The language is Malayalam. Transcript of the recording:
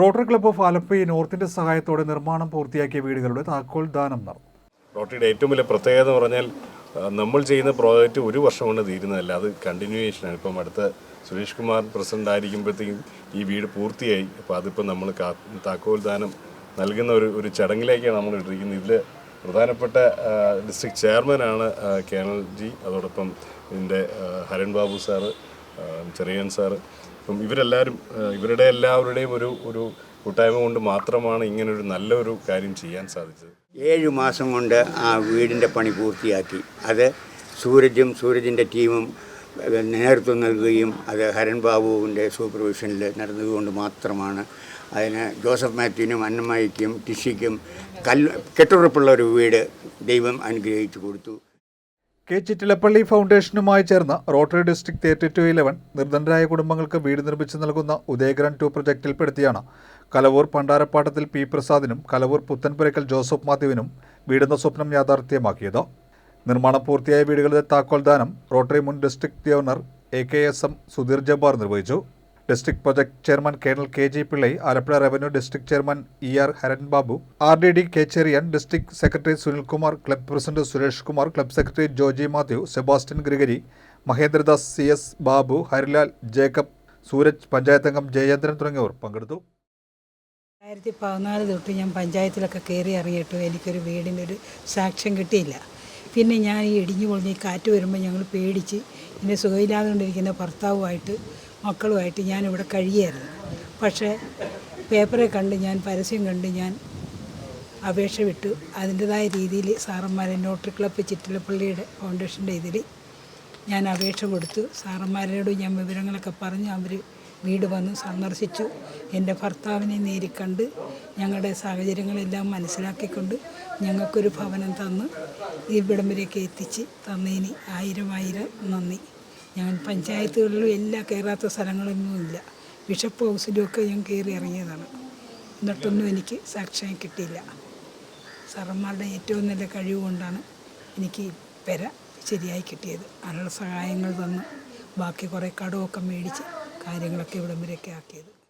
റോട്ടറി ക്ലബ്ബ് ഓഫ് ആലപ്പുഴ നോർത്തിന്റെ സഹായത്തോടെ നിർമ്മാണം പൂർത്തിയാക്കിയ വീടുകളുടെ താക്കോൽ ദാനം നടന്നു. റോട്ടറിയുടെ ഏറ്റവും വലിയ പ്രത്യേകത എന്ന് പറഞ്ഞാൽ നമ്മൾ ചെയ്യുന്ന പ്രോജക്റ്റ് ഒരു വർഷം കൊണ്ട് തീരുന്നതല്ല. അത് കണ്ടിന്യൂവേഷനാണ് ഇപ്പം അടുത്ത സുരേഷ് കുമാർ പ്രസിഡന്റ് ആയിരിക്കുമ്പോഴത്തേക്കും ഈ വീട് പൂർത്തിയായി. അപ്പോൾ അതിപ്പോൾ നമ്മൾ താക്കോൽ ദാനം നൽകുന്ന ഒരു ഒരു ചടങ്ങിലേക്കാണ് നമ്മൾ ഇട്ടിരിക്കുന്നത്. ഇതിൽ പ്രധാനപ്പെട്ട ഡിസ്ട്രിക്ട് ചെയർമാനാണ് കേണൽ ജി അതോടൊപ്പം ഇതിന്റെ ഹരൺ ബാബു സാറ് ചെറിയൻ സാർ അപ്പം ഇവരെല്ലാവരും ഇവരുടെ എല്ലാവരുടെയും ഒരു ഒരു കൂട്ടായ്മ കൊണ്ട് മാത്രമാണ് ഇങ്ങനൊരു നല്ലൊരു കാര്യം ചെയ്യാൻ സാധിച്ചത്. ഏഴ് മാസം കൊണ്ട് ആ വീടിന്റെ പണി പൂർത്തിയാക്കി. അത് സൂരജും സൂരജിന്റെ ടീമും നേതൃത്വം നൽകുകയും അത് ഹരൺ ബാബുവിന്റെ സൂപ്പർവിഷനിൽ നടന്നതുകൊണ്ട് മാത്രമാണ് അതിന് ജോസഫ് മാത്യുവിനും അന്നമ്മയ്ക്കും ടിഷിക്കും കല്ല് കെട്ടുറപ്പുള്ള ഒരു വീട് ദൈവം അനുഗ്രഹിച്ചു കൊടുത്തു. കെ ചിറ്റിലപ്പള്ളി ഫൗണ്ടേഷനുമായി ചേർന്ന് Rotary district thirty two eleven നിർദ്ധനരായ കുടുംബങ്ങൾക്ക് വീട് നിർമ്മിച്ചു നൽകുന്ന ഉദയഗ്രൻ ടു പ്രൊജക്റ്റിൽപ്പെടുത്തിയാണ്. കലവൂർ പണ്ടാരപ്പാട്ടത്തിൽ പി പ്രസാദിനും കലവൂർ പുത്തൻപുരയ്ക്കൽ ജോസഫ് മാത്യുവിനും വീടെന്ന സ്വപ്നം യാഥാർത്ഥ്യമാക്കിയത്. നിർമ്മാണം പൂർത്തിയായ വീടുകളുടെ താക്കോൽദാനം റോട്ടറി മുൻ district governor A K S M Sudheer Jabbar നിർവഹിച്ചു. District project chairman colonel K G Pillai Alappuzha revenue district chairman E R Haran Babu R D D K Cherian district secretary Sunilkumar club president Suresh Kumar club secretary Joji Mathew Sebastian Gregory Mahendradas C S Babu Harilal Jacob Sooraj panchayat അംഗം ജയേന്ദ്രൻ തുടങ്ങിയവർ പങ്കെടുത്തു. രണ്ടായിരത്തി പതിനാല് തൊട്ട് ഞാൻ പഞ്ചായത്തിലൊക്കെ കയറി ഇറങ്ങിയിട്ടും എനിക്കൊരു ഒരു സാക്ഷ്യം കിട്ടിയില്ല. പിന്നെ ഞാൻ ഈ ഇടിഞ്ഞു പൊളിഞ്ഞ് കാറ്റ് വരുമ്പോൾ ഞങ്ങൾ പേടിച്ച് എന്റെ സുഖമില്ലാതെ കൊണ്ടിരിക്കുന്ന ഭർത്താവുമായിട്ട് മക്കളുമായിട്ട് ഞാനിവിടെ കഴിയായിരുന്നു. പക്ഷേ പേപ്പറെ കണ്ട് ഞാൻ പരസ്യം കണ്ട് ഞാൻ അപേക്ഷ വിട്ടു. അതിന്റെതായ രീതിയിൽ സാറന്മാരെ നോട്ടറി ക്ലബ്ബ് ചിറ്റിലപ്പള്ളിയുടെ ഫൗണ്ടേഷന്റെ ഇതിൽ ഞാൻ അപേക്ഷ കൊടുത്തു. സാറന്മാരോട് ഞാൻ വിവരങ്ങളൊക്കെ പറഞ്ഞു. അവർ വീട് വന്ന് സന്ദർശിച്ചു. എന്റെ ഭർത്താവിനെ നേരിക്കണ്ട് ഞങ്ങളുടെ സാഹചര്യങ്ങളെല്ലാം മനസ്സിലാക്കിക്കൊണ്ട് ഞങ്ങൾക്കൊരു ഭവനം തന്ന് ഇവിടം വരെയൊക്കെ എത്തിച്ച് തന്നതിന് ആയിരം ആയിരം നന്ദി. ഞാൻ പഞ്ചായത്തുകളിലും എല്ലാ കയറാത്ത സ്ഥലങ്ങളൊന്നും ഇല്ല ബിഷപ്പ് ഹൗസിലുമൊക്കെ ഞാൻ കയറി ഇറങ്ങിയതാണ്. എന്നിട്ടൊന്നും എനിക്ക് സാക്ഷ്യം കിട്ടിയില്ല. സാറന്മാരുടെ ഏറ്റവും നല്ല കഴിവ് കൊണ്ടാണ് എനിക്ക് പെര ശരിയായി കിട്ടിയത്. അതിനുള്ള സഹായങ്ങൾ തന്ന് ബാക്കി കുറേ കടമൊക്കെ മേടിച്ച് കാര്യങ്ങളൊക്കെ ഇവിടം വരെയൊക്കെ ആക്കിയത്.